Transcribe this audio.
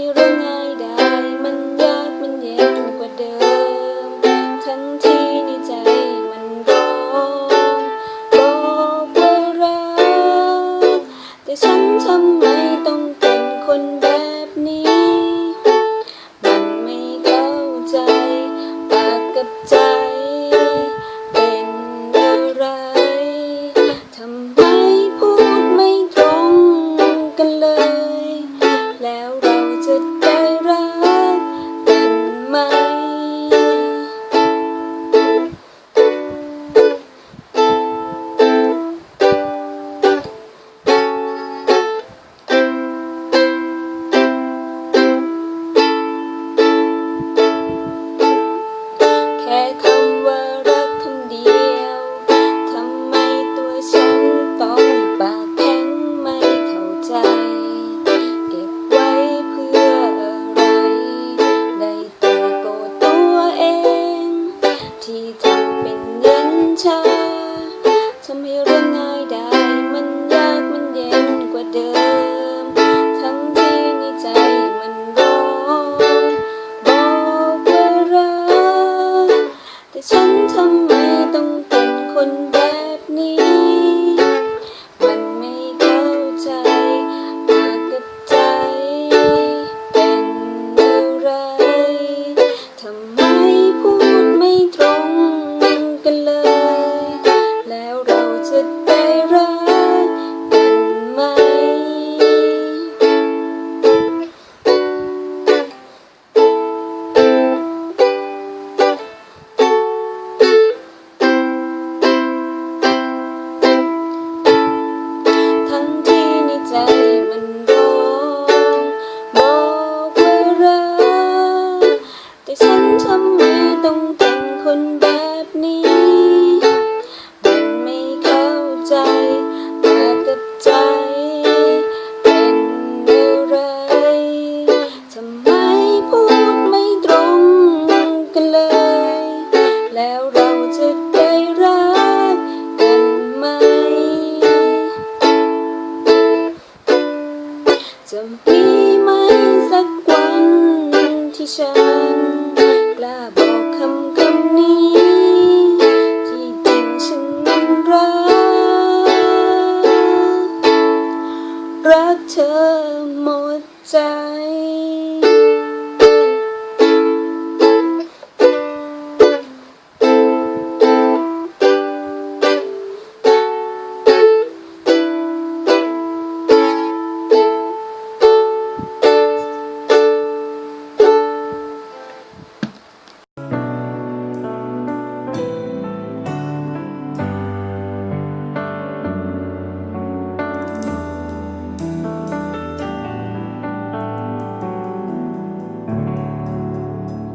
ให้เราง่ายได้ มันยากมันเย็นกว่าเดิม ทั้งที่ในใจมันร้องบอกว่ารัก แต่ฉันทำไมต้องเป็นคนแบบนี้ มันไม่เข้าใจ ปากกับใจ คำว่ารักคำเดียว ทำไมตัวฉันต้องปากแข็งไม่เข้าใจ เก็บไว้เพื่ออะไร ได้แต่โกตัวเอง ที่ทำเป็นเย็นชาทำให้เรื่อง I. จะได้รักกันไหมจะมีไหมสักวันที่ฉัน กล้าบอกคำคำนี้